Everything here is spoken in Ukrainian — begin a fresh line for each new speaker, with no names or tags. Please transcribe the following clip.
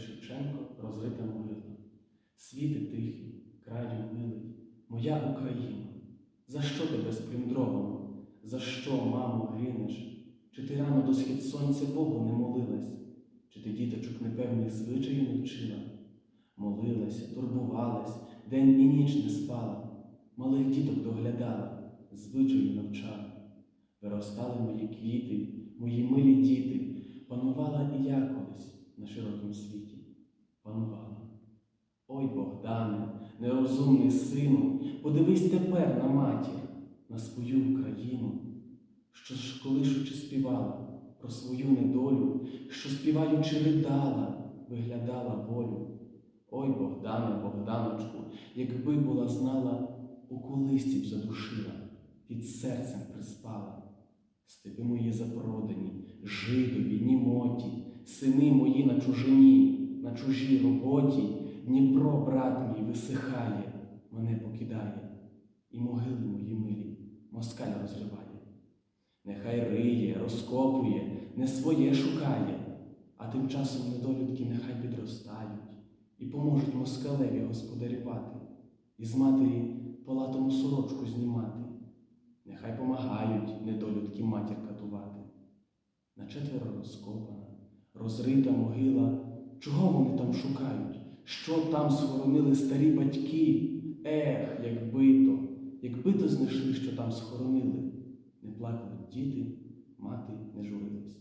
Шевченко розрита могила. Світи тихий, краю милий, моя Україна, за що тебе сплюндровано? За що, мамо, гинеш? Чи ти рано до схід сонця Богу не молилась? Чи ти діточок непевних звичаїв не вчила? Молилася, турбувалась, день і ніч не спала, малих діток доглядала, звичаю навчала. Виростали мої квіти, мої милі діти, панувала і я колись на широкім світі. Панувала. Ой, Богдане, нерозумний сину, подивись тепер на матір, на свою Україну, що ж колишучи співала про свою недолю, що співаючи ридала, виглядала волю. Ой, Богдане, Богданочку, якби була знала, у колисці б задушила, під серцем приспала. Степи мої запродані, жидові, німоті, сини мої на чужині, на чужій роботі, Дніпро, брат мій, висихає, мене покидає, і могили мої милі, москаль розриває. Нехай риє, розкопує, не своє шукає, а тим часом недолюдки нехай підростають і поможуть москалеві господарювати, і з матері полатому сорочку знімати. Нехай помагають недолюдки матір катувати. На четверо розкопана, розрита могила, чого вони там шукають? Що там схоронили старі батьки? Ех, якби то, якби то знайшли, що там схоронили, не плакали діти, мати не журились.